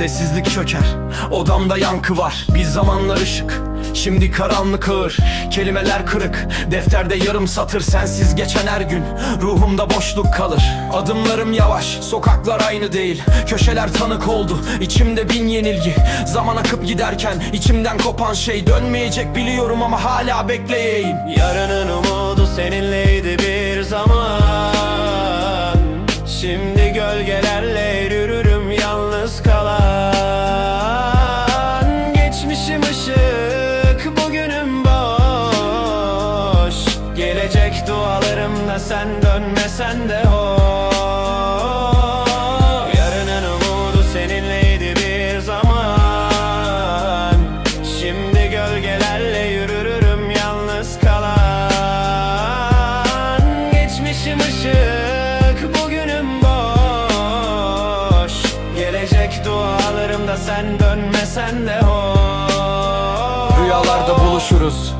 Sessizlik çöker Odamda yankı var. Bir zamanlar ışık Şimdi karanlık ağır. Kelimeler kırık Defterde yarım satır. Sensiz geçen her gün Ruhumda boşluk kalır. Adımlarım yavaş Sokaklar aynı değil. Köşeler tanık oldu İçimde bin yenilgi. Zaman akıp giderken içimden kopan şey Dönmeyecek biliyorum ama hala bekleyeyim. Yarının umudu seninleydi bir Gelecek dualarımda sen dönmesen de hoş Yarının umudu seninleydi bir zaman. Şimdi gölgelerle yürürüm yalnız kalan. Geçmişim ışık, bugünüm boş. Gelecek dualarımda sen dönmesen de hoş Rüyalarda buluşuruz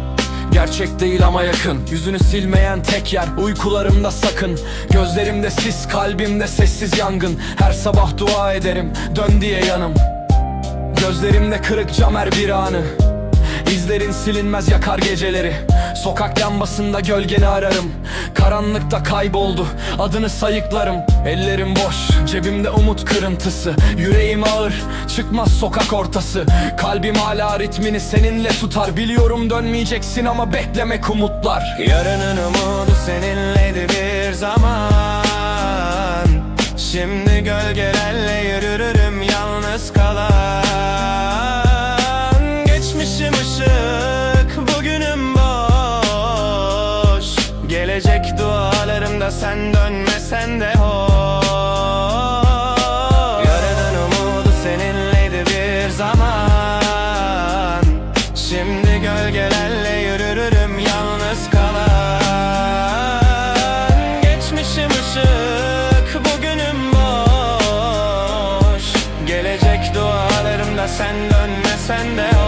Gerçek değil ama yakın. Yüzünü silmeyen tek yer Uykularımda sakın. Gözlerimde sis kalbimde sessiz yangın. Her sabah dua ederim Dön diye yanım. Gözlerimde kırık cam her bir anı İzlerin silinmez yakar geceleri. Sokak lambasında gölgeni ararım. Karanlıkta kayboldu Adını sayıklarım. Ellerim boş Cebimde umut kırıntısı. Yüreğim ağır Çıkmaz sokak ortası. Kalbim hala ritmini seninle tutar. Biliyorum dönmeyeceksin ama beklemek umutlar. Yarının umudu seninleydi bir zaman. Şimdi gölgelerle yürürüm yalnız kalan ışık Bugünüm boş. Gelecek dualarımda sen dönmesen de hoş. Yarının umudu seninleydi bir zaman. Şimdi gölgelerle yürürüm yalnız kalan. Geçmişim ışık Bugünüm boş. Gelecek dualarımda sen dönmesen de hoş